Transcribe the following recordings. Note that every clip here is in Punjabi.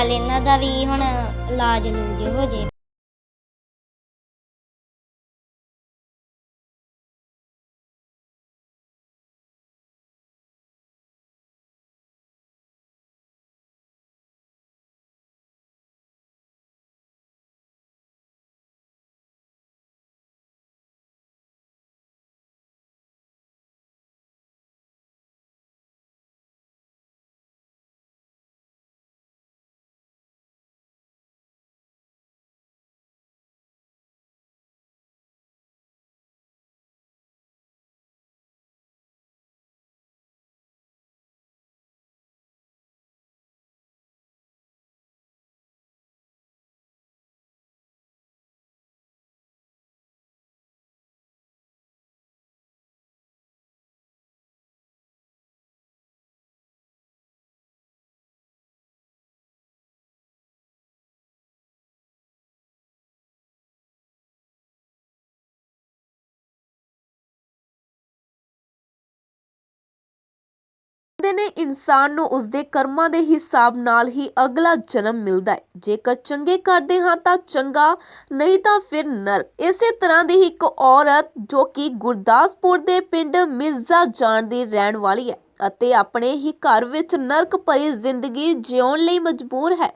ਚੱਲ ਇਹਨਾਂ ਦਾ ਵੀ ਹੁਣ ਇਲਾਜ ਲੂਜ ਹੋ ਜੇ। ਕਹਿੰਦੇ ਨੇ ਇਨਸਾਨ ਨੂੰ ਉਸਦੇ ਕਰਮਾਂ ਦੇ ਹਿਸਾਬ ਨਾਲ ਹੀ ਅਗਲਾ ਜਨਮ ਮਿਲਦਾ ਹੈ। ਜੇਕਰ ਚੰਗੇ ਕਰਦੇ ਹਾਂ ਤਾਂ ਚੰਗਾ, ਨਹੀਂ ਤਾਂ ਫਿਰ ਨਰਕ ਇਸੇ ਤਰ੍ਹਾਂ ਦੀ ਇੱਕ ਔਰਤ ਜੋ ਕਿ ਗੁਰਦਾਸਪੁਰ ਦੇ ਪਿੰਡ ਮਿਰਜ਼ਾ ਜਾਨ ਦੀ ਰਹਿਣ ਵਾਲੀ ਹੈ ਅਤੇ ਆਪਣੇ ਹੀ ਘਰ ਵਿੱਚ ਨਰਕ ਭਰੀ ਜ਼ਿੰਦਗੀ ਜਿਉਣ ਲਈ ਮਜਬੂਰ ਹੈ।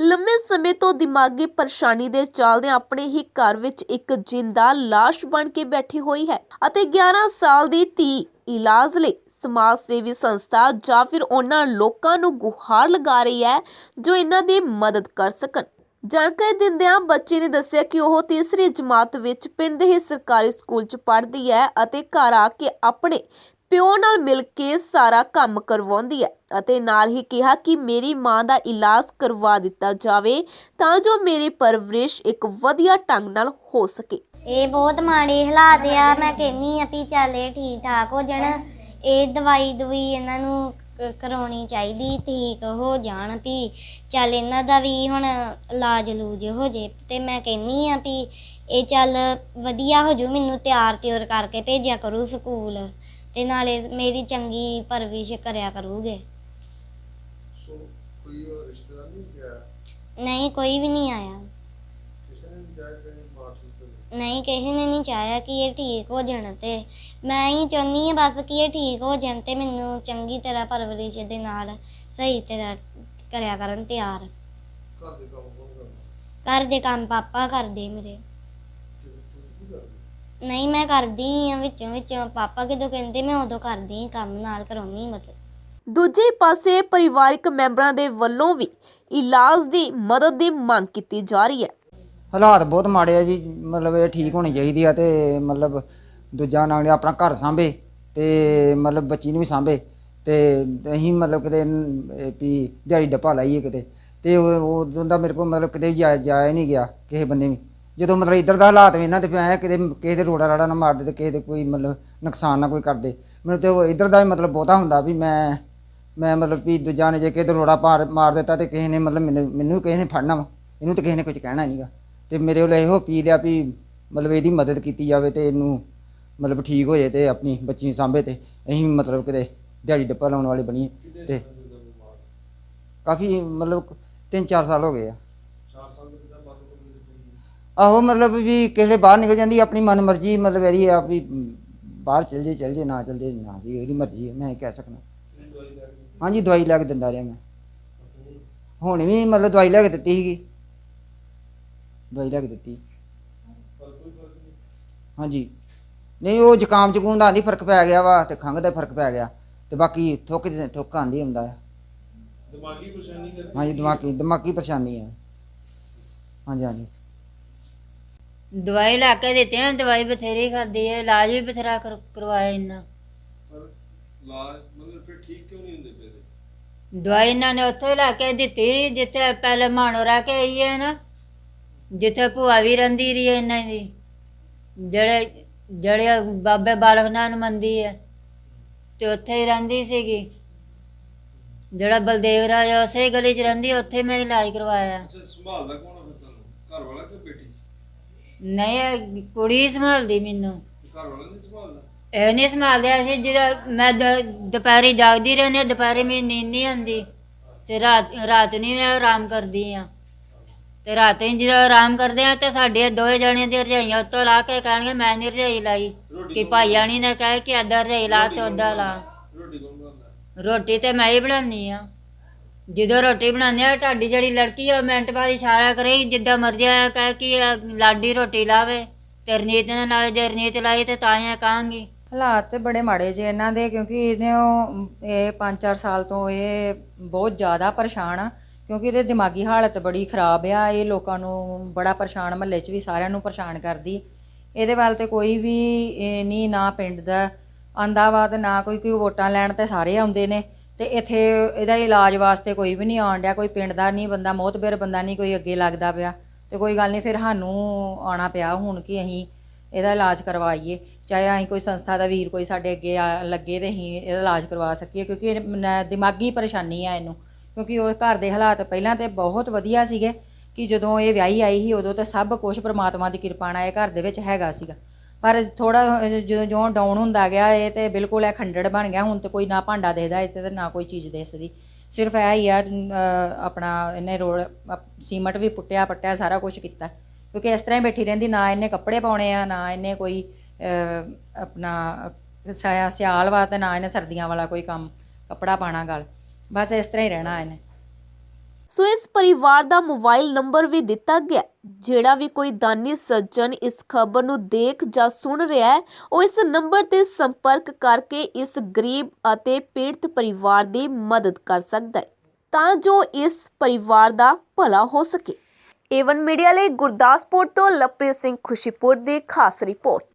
ਲੰਮੇ ਸਮੇਂ ਤੋਂ ਦਿਮਾਗੀ ਪਰੇਸ਼ਾਨੀ ਦੇ ਚੱਲਦੇ ਆਪਣੇ ਹੀ ਘਰ ਵਿੱਚ ਇੱਕ ਜਿੰਦਾ ਲਾਸ਼ ਬਣ ਕੇ ਬੈਠੀ ਹੋਈ ਹੈ ਅਤੇ 11 ਸਾਲ ਦੀ ਧੀ ਇਲਾਜ ਲਈ ਸਮਾਜ ਸੇਵੀ ਸੰਸਥਾ ਜਾਂ ਫਿਰ ਉਹਨਾਂ ਲੋਕਾਂ ਨੂੰ ਗੁਹਾਰ ਲਗਾ ਰਹੀ ਹੈ ਜੋ ਇਹਨਾਂ ਦੀ ਮਦਦ ਕਰ ਸਕਣ। ਜਾਣਕਾਰੀ ਦਿੰਦਿਆਂ ਬੱਚੀ ਨੇ ਦੱਸਿਆ ਕਿ ਉਹ ਤੀਸਰੀ ਜਮਾਤ ਵਿੱਚ ਪਿੰਡ ਦੇ ਹੀ ਸਰਕਾਰੀ ਸਕੂਲ 'ਚ ਪੜ੍ਹਦੀ ਹੈ ਅਤੇ ਘਰ ਆ ਕੇ ਆਪਣੇ ਪਿਓ ਨਾਲ ਮਿਲ ਕੇ ਸਾਰਾ ਕੰਮ ਕਰਵਾਉਂਦੀ ਹੈ ਅਤੇ ਨਾਲ ਹੀ ਕਿਹਾ ਕਿ ਮੇਰੀ ਮਾਂ ਦਾ ਇਲਾਜ ਕਰਵਾ ਦਿੱਤਾ ਜਾਵੇ ਤਾਂ ਜੋ ਮੇਰੀ ਪਰਵਰਿਸ਼ ਇੱਕ ਵਧੀਆ ਢੰਗ ਨਾਲ ਹੋ ਸਕੇ। ਇਹ ਬਹੁਤ ਮਾੜੇ ਹਾਲਾਤ ਆ, ਮੈਂ ਕਹਿੰਨੀ ਆ ਵੀ ਚੱਲ ਇਹ ਠੀਕ ਠਾਕ ਹੋ ਜਾਣ। ਇਹ ਦਵਾਈ ਦਵਾਈ ਇਹਨਾਂ ਨੂੰ ਕ- ਕਰਾਉਣੀ ਚਾਹੀਦੀ ਠੀਕ ਹੋ ਜਾਣ ਵੀ। ਚੱਲ ਇਹਨਾਂ ਦਾ ਵੀ ਹੁਣ ਇਲਾਜ ਲੂਜ ਹੋ ਜੇ। ਤੇ ਮੈਂ ਕਹਿੰਨੀ ਆ ਵੀ ਇਹ ਚੱਲ ਵਧੀਆ ਹੋ ਜੂ ਮੈਨੂੰ ਤਿਆਰ ਤਿਉਰ ਕਰਕੇ ਭੇਜਿਆ ਕਰੂ ਸਕੂਲ। ਤੇ ਨਾਲੇ ਮੇਰੀ ਚੰਗੀ ਪਰਵਿਸ਼ ਕਰਿਆ ਕਰੂਗੇ। ਸੋ ਕੋਈ ਹੋਰ ਰਿਸ਼ਤੇਦਾਰ ਨਹੀਂ ਗਿਆ? ਨਹੀਂ ਕੋਈ ਵੀ ਨਹੀਂ ਆਇਆ ਕਿਸੇ ਨੇ ਵੀ ਜਾ ਕੇ ਮਾਰ ਦਿੱਤਾ ਨਹੀਂ ਕਿਸੇ ਨੇ ਨਹੀਂ ਚਾਹਿਆ ਕਿ ਇਹ ਠੀਕ ਹੋ ਜਾਣ ਤੇ। ਮੈਂ ਹੀ ਚਾਹੁੰਦੀ ਹਾਂ ਬਸ ਕਿ ਇਹ ਠੀਕ ਹੋ ਜਾਣ ਤੇ ਮੈਨੂੰ ਚੰਗੀ ਤਰ੍ਹਾਂ ਪਰਵਰਿਸ਼ ਦੇ ਨਾਲ ਸਹੀ ਤਰ੍ਹਾਂ ਕਰਿਆ ਕਰਨ ਤਿਆਰ। ਘਰ ਦੇ ਕੰਮ ਕੌਣ ਕਰਦਾ? ਘਰ ਦੇ ਕੰਮ ਪਾਪਾ ਕਰਦੇ ਮੇਰੇ। ਤੇ ਤੂੰ ਕੀ ਕਰਦੀ? ਨਹੀਂ ਮੈਂ ਕਰਦੀ ਹਾਂ ਵਿੱਚੋਂ ਵਿੱਚੋਂ। ਪਾਪਾ ਕਿਦੋਂ ਕਹਿੰਦੇ ਮੈਂ ਉਦੋਂ ਕਰਦੀ ਹਾਂ ਕੰਮ ਨਾਲ ਕਰਾਉਣੀ ਮਦਦ। ਦੂਜੇ ਪਾਸੇ ਪਰਿਵਾਰਕ ਮੈਂਬਰਾਂ ਦੇ ਵੱਲੋਂ ਵੀ ਇਲਾਜ ਦੀ ਮਦਦ ਦੀ ਮੰਗ ਕੀਤੀ ਜਾ ਰਹੀ ਹੈ। ਹਾਲਾਤ ਬਹੁਤ ਮਾੜੇ ਆ ਜੀ, ਮਤਲਬ ਇਹ ਠੀਕ ਹੋਣੀ ਚਾਹੀਦੀ ਆ ਤੇ ਮਤਲਬ ਦੂਜਾ ਨਾਲ ਆਪਣਾ ਘਰ ਸਾਂਭੇ ਤੇ ਮਤਲਬ ਬੱਚੀ ਨੂੰ ਵੀ ਸਾਂਭੇ ਤੇ ਅਸੀਂ ਮਤਲਬ ਕਿਤੇ ਵੀ ਦਿਹਾੜੀ ਡੱਪਾ ਲਾਈਏ ਕਿਤੇ ਤੇ ਉਹ, ਉਦੋਂ ਦਾ ਮੇਰੇ ਕੋਲ ਮਤਲਬ ਕਿਤੇ ਜਾ, ਜਾਇਆ ਨਹੀਂ ਗਿਆ ਕਿਸੇ ਬੰਨੇ ਵੀ। ਜਦੋਂ ਮਤਲਬ ਇੱਧਰ ਦਾ ਹਾਲਾਤ ਵੀ ਇਹਨਾਂ ਤੇ ਪਿਆ ਕਿਤੇ, ਕਿਸੇ ਦੇ ਰੋੜਾ ਰਾੜਾ ਨਾ ਮਾਰਦੇ ਤੇ ਕਿਸੇ ਦੇ ਕੋਈ ਮਤਲਬ ਨੁਕਸਾਨ ਨਾ ਕੋਈ ਕਰਦੇ ਮੈਨੂੰ ਤੇ ਉਹ ਇੱਧਰ ਦਾ ਵੀ ਮਤਲਬ ਬਹੁਤਾ ਹੁੰਦਾ ਵੀ ਮੈਂ ਮੈਂ ਮਤਲਬ ਵੀ ਦੂਜਾ ਨੇ ਜੇ ਕਿਸੇ ਦੇ ਰੋੜਾ ਪਾਰ, ਮਾਰ ਦਿੱਤਾ ਤੇ ਕਿਸੇ ਨੇ ਮਤਲਬ ਮੈਨੂੰ ਮੈਨੂੰ ਕਿਸੇ ਨੇ ਫੜਨਾ ਵਾ। ਇਹਨੂੰ ਤੇ ਕਿਸੇ ਨੇ ਕੁਝ ਕਹਿਣਾ ਨਹੀਂਗਾ ਤੇ ਮੇਰੇ ਵੱਲ ਇਹੋ ਪੀ ਲਿਆ ਵੀ ਮਤਲਬ ਇਹਦੀ ਮਦਦ ਕੀਤੀ ਜਾਵੇ ਤੇ ਇਹਨੂੰ ਮਤਲਬ ਠੀਕ ਹੋ ਜਾਏ ਤੇ ਆਪਣੀ ਬੱਚੀ ਨੂੰ ਸਾਂਭੇ ਤੇ ਅਸੀਂ ਮਤਲਬ ਕਿਤੇ ਦਿਹਾੜੀ ਡੱਪਾ ਲਾਉਣ ਵਾਲੇ ਬਣੀਏ ਤੇ ਕਾਫੀ ਮਤਲਬ 3-4 ਸਾਲ ਹੋ ਗਏ ਆ। 4 ਸਾਲ ਦੇ ਪਿਤਾ ਬਾਅਦ ਕੋਈ ਆਹੋ ਮਤਲਬ ਵੀ ਕਿਸੇ ਬਾਹਰ ਨਿਕਲ ਜਾਂਦੀ ਆਪਣੀ ਮਨ ਮਰਜ਼ੀ ਮਤਲਬ ਇਹਦੀ ਆ ਵੀ ਬਾਹਰ ਚਲ ਜੇ ਚਲ ਜੇ ਨਾ ਚਲ ਜੇ ਨਾ ਜੀ ਉਹਦੀ ਮਰਜ਼ੀ ਹੈ ਮੈਂ ਕਹਿ ਸਕਦਾ। ਹਾਂਜੀ ਦਵਾਈ ਲੈ ਕੇ ਦਿੰਦਾ ਰਿਹਾ ਮੈਂ। ਹੁਣ ਵੀ ਮਤਲਬ ਦਵਾਈ ਲੈ ਕੇ ਦਿੱਤੀ ਸੀਗੀ। ਦਵਾਈ ਲੈ ਕੇ ਦਿੱਤੀ। ਹਾਂਜੀ। ਨਹੀਂ ਉਹ ਜ਼ੁਕਾਮ ਜ਼ੁਕੂਮ ਦਾ ਨਹੀਂ ਫ਼ਰਕ ਪੈ ਗਿਆ ਵਾ ਤੇ ਖੰਘ ਦਾ ਫ਼ਰਕ ਪੈ ਗਿਆ ਤੇ ਬਾਕੀ ਥੁੱਕ ਦੀ- ਥੁੱਕ ਆਂਦੀ ਹੁੰਦਾ। ਹੈ ਦਿਮਾਗੀ ਪਰੇਸ਼ਾਨੀ ਕਰਕੇ। ਹਾਂਜੀ ਦਿਮਾਗੀ ਦਿਮਾਗੀ ਪਰੇਸ਼ਾਨੀ ਹੈ ਹਾਂਜੀ ਹਾਂਜੀ। ਦਵਾਈ ਲਾ ਕੇ ਦਿੱਤੇ ਆ ਦਵਾਈ ਬਥੇਰੀ ਖਾਦੀ ਹੈ ਇਲਾਜ ਵੀ ਬਥੇਰਾ ਕਰ- ਕਰਵਾਇਆ ਇਹਨਾਂ। ਪਰ ਇਲਾਜ ਮਤਲਬ ਫਿਰ ਠੀਕ ਕਿਉਂ ਨਹੀਂ ਹੁੰਦੇ ਪਏ? ਦਵਾਈ ਇਹਨਾਂ ਨੇ ਉੱਥੇ ਲਾ ਕੇ ਦਿੱਤੀ ਜਿੱਥੇ ਪਹਿਲੇ ਮਾਣੋ ਰਹਿ ਕੇ ਆਈ ਹੈ ਨਾ। ਜਿੱਥੇ ਭੂਆ ਵੀ ਰਹਿੰਦੀ ਰਹੀ ਹੈ ਇਹਨਾਂ ਦੀ ਜਿਹੜੇ ਜਿਹੜੇ ਬਾਬੇ ਬਾਲਕ ਨਾਥ ਮੰਦੀ ਹੈ ਤੇ ਉੱਥੇ ਹੀ ਰਹਿੰਦੀ ਸੀਗੀ। ਜਿਹੜਾ ਬਲਦੇਵ ਰਾਜ ਆ, ਉਸੇ ਗਲੀ 'ਚ ਰਹਿੰਦੀ ਉੱਥੇ ਮੈਂ ਇਲਾਜ ਕਰਵਾਇਆ। ਅੱਛਾ ਸੰਭਾਲਦਾ ਕੌਣ ਆ ਫਿਰ ਤੁਹਾਨੂੰ? ਘਰ ਵਾਲਾ ਕਿ ਬੇਟੀ ਨਹੀਂ ਇਹ ਕੁੜੀ ਸੰਭਾਲਦੀ ਮੈਨੂੰ। ਘਰ ਵਾਲਾ ਨਹੀਂ ਸੰਭਾਲਦਾ? ਇਹ ਨਹੀਂ ਸੰਭਾਲਿਆ ਸੀ ਜਿਹੜਾ ਮੈਂ ਦ- ਦੁਪਹਿਰੇ ਜਾਗਦੀ ਰਹਿੰਦੀ ਹਾਂ, ਦੁਪਹਿਰੇ ਮੇਰੀ ਨੀਂਦ ਨਹੀਂ ਆਉਂਦੀ। ਤੇ ਰਾਤ ਰਾਤ ਨਹੀਂ ਮੈਂ ਆਰਾਮ ਕਰਦੀ ਆ ਤੇ ਰਾਤੇ ਜਦੋਂ ਆਰਾਮ ਕਰਦੇ ਆ ਤੇ ਸਾਡੇ ਦੋਵੇਂ ਜਣਿਆਂ ਦੀ ਰਜਾਈਆਂ ਉੱਤੋਂ ਲਾ ਕੇ ਕਹਿਣਗੇ ਮੈਂ ਨਹੀਂ ਰਜਾਈ ਲਾਈ। ਕਿ ਭਾਈਆਣੀ ਨੇ ਕਹੇ ਕਿ ਅੱਧਾ ਰਜਾਈ ਲਾ ਤੇ ਅੱਧਾ ਲਾ। ਰੋਟੀ ਤੇ ਮੈਂ ਹੀ ਬਣਾਉਣੀ ਆ। ਜਦੋਂ ਰੋਟੀ ਬਣਾਉਂਦੇ ਆ ਤੁਹਾਡੀ ਜਿਹੜੀ ਲੜਕੀ ਆ ਉਹ ਮਿੰਟ ਬਾਅਦ ਇਸ਼ਾਰਾ ਕਰੇ ਜਿੱਦਾਂ ਮਰਜ਼ੀ ਆ ਕਹੇ ਕਿ ਲਾਡੀ ਰੋਟੀ ਲਾਵੇ ਤੇ ਰਨੀਤ ਨੇ ਲਾਵੇ ਜੇ ਰਨੀਤ ਲਾਈ ਤੇ ਤਾਂ ਹੀ ਕਹਾਂਗੀ। ਹਾਲਾਤ ਤੇ ਬੜੇ ਮਾੜੇ ਜੇ ਇਹਨਾਂ ਦੇ ਕਿਉਂਕਿ ਇਹਨੇ ਉਹ- ਇਹ 5-4 ਸਾਲ ਤੋਂ ਇਹ ਬਹੁਤ ਜ਼ਿਆਦਾ ਪਰੇਸ਼ਾਨ ਆ। ਕਿਉਂਕਿ ਇਹਦੇ ਦਿਮਾਗੀ ਹਾਲਤ ਬੜੀ ਖਰਾਬ ਆ, ਇਹ ਲੋਕਾਂ ਨੂੰ ਬੜਾ ਪਰੇਸ਼ਾਨ ਮਹੱਲੇ 'ਚ ਵੀ ਸਾਰਿਆਂ ਨੂੰ ਪਰੇਸ਼ਾਨ ਕਰਦੀ। ਇਹਦੇ ਵੱਲ ਤੇ ਕੋਈ ਵੀ, ਇਹ ਨਹੀਂ ਨਾ ਪਿੰਡ ਦਾ ਆਂਦਾ ਵਾ ਤੇ ਨਾ ਕੋਈ ਕੋਈ ਵੋਟਾਂ ਲੈਣ ਤੇ ਸਾਰੇ ਆਉਂਦੇ ਨੇ। ਤੇ ਇੱਥੇ ਇਹਦਾ ਇਲਾਜ ਵਾਸਤੇ ਕੋਈ ਵੀ ਨਹੀਂ ਆਉਣ ਡਿਆ, ਕੋਈ ਪਿੰਡ ਦਾ ਨਹੀਂ, ਬੰਦਾ ਮੋਤਬਰ ਬੰਦਾ ਨਹੀਂ ਕੋਈ ਅੱਗੇ ਲੱਗਦਾ ਪਿਆ। ਤੇ ਕੋਈ ਗੱਲ ਨਹੀਂ, ਫਿਰ ਸਾਨੂੰ ਆਉਣਾ ਪਿਆ ਹੁਣ ਕਿ ਅਸੀਂ ਇਹਦਾ ਇਲਾਜ ਕਰਵਾਈਏ। ਚਾਹੇ ਅਸੀਂ ਕੋਈ ਸੰਸਥਾ ਦਾ ਵੀਰ ਕੋਈ ਸਾਡੇ ਅੱਗੇ ਆ- ਲੱਗੇ ਤੇ ਅਸੀਂ ਇਹਦਾ ਇਲਾਜ ਕਰਵਾ ਸਕੀਏ, ਕਿਉਂਕਿ ਇਹ ਦਿਮਾਗੀ ਪਰੇਸ਼ਾਨੀ ਆ ਇਹਨੂੰ। ਕਿਉਂਕਿ ਉਹ ਘਰ ਦੇ ਹਾਲਾਤ ਪਹਿਲਾਂ ਤੇ ਬਹੁਤ ਵਧੀਆ ਸੀਗੇ ਕਿ ਜਦੋਂ ਇਹ ਵਿਆਹੀ ਆਈ ਸੀ, ਉਦੋਂ ਤਾਂ ਸਭ ਕੁਝ ਪ੍ਰਮਾਤਮਾ ਦੀ ਕਿਰਪਾ ਨਾਲ ਇਹ ਘਰ ਦੇ ਵਿੱਚ ਹੈਗਾ ਸੀਗਾ। ਪਰ ਥੋੜਾ ਜਦੋਂ ਜਿਉਂ ਡਾਊਨ ਹੁੰਦਾ ਗਿਆ, ਇਹ ਤੇ ਬਿਲਕੁਲ ਇਹ ਖੰਡੜ ਬਣ ਗਿਆ। ਹੁਣ ਤੇ ਕੋਈ ਨਾ ਭਾਂਡਾ ਦੇਦਾ ਇੱਥੇ ਤੇ ਨਾ ਕੋਈ ਚੀਜ਼ ਦੇਸਦੀ। ਸਿਰਫ ਇਹ ਹੀ ਆ ਆਪਣਾ ਇਹਨੇ ਰੋਲ, ਅਪ- ਸੀਮਟ ਵੀ ਪੁੱਟਿਆ, ਪੱਟਿਆ, ਸਾਰਾ ਕੁਝ ਕੀਤਾ। ਕਿਉਂਕਿ ਇਸ ਤਰ੍ਹਾਂ ਹੀ ਬੈਠੀ ਰਹਿੰਦੀ, ਨਾ ਇਹਨੇ ਕੱਪੜੇ ਪਾਉਣੇ ਆ, ਨਾ ਇਹਨੇ ਕੋਈ ਆਪਣਾ, ਸਿਆ- ਸਿਆਲ ਵਾ ਤੇ ਨਾ ਇਹਨੇ ਸਰਦੀਆਂ ਵਾਲਾ ਕੋਈ ਕੰਮ, ਕੱਪੜਾ ਪਾਣਾ, ਗਲ। ਬਸ ਇਸ ਤਰ੍ਹਾਂ ਹੀ ਰਹਿਣਾ ਇਹਨੇ। ਸੋ ਇਸ ਪਰਿਵਾਰ ਦਾ ਮੋਬਾਈਲ ਨੰਬਰ ਵੀ ਦਿੱਤਾ ਗਿਆ। ਜਿਹੜਾ ਵੀ ਕੋਈ ਦਾਨੀ ਸੱਜਣ ਇਸ ਖਬਰ ਨੂੰ ਦੇਖ ਜਾਂ ਸੁਣ ਰਿਹਾ ਹੈ, ਉਹ ਇਸ ਨੰਬਰ ਤੇ ਸੰਪਰਕ ਕਰਕੇ ਇਸ ਗਰੀਬ ਅਤੇ ਪੀੜਤ ਪਰਿਵਾਰ ਦੀ ਮਦਦ ਕਰ ਸਕਦਾ ਹੈ, ਤਾਂ ਜੋ ਇਸ ਪਰਿਵਾਰ ਦਾ ਭਲਾ ਹੋ ਸਕੇ। ਏਵਨ ਮੀਡੀਆ ਲਈ ਗੁਰਦਾਸਪੁਰ ਤੋਂ ਲਵਪ੍ਰੀਤ ਸਿੰਘ ਖੁਸ਼ੀਪੁਰ ਦੀ ਖਾਸ ਰਿਪੋਰਟ।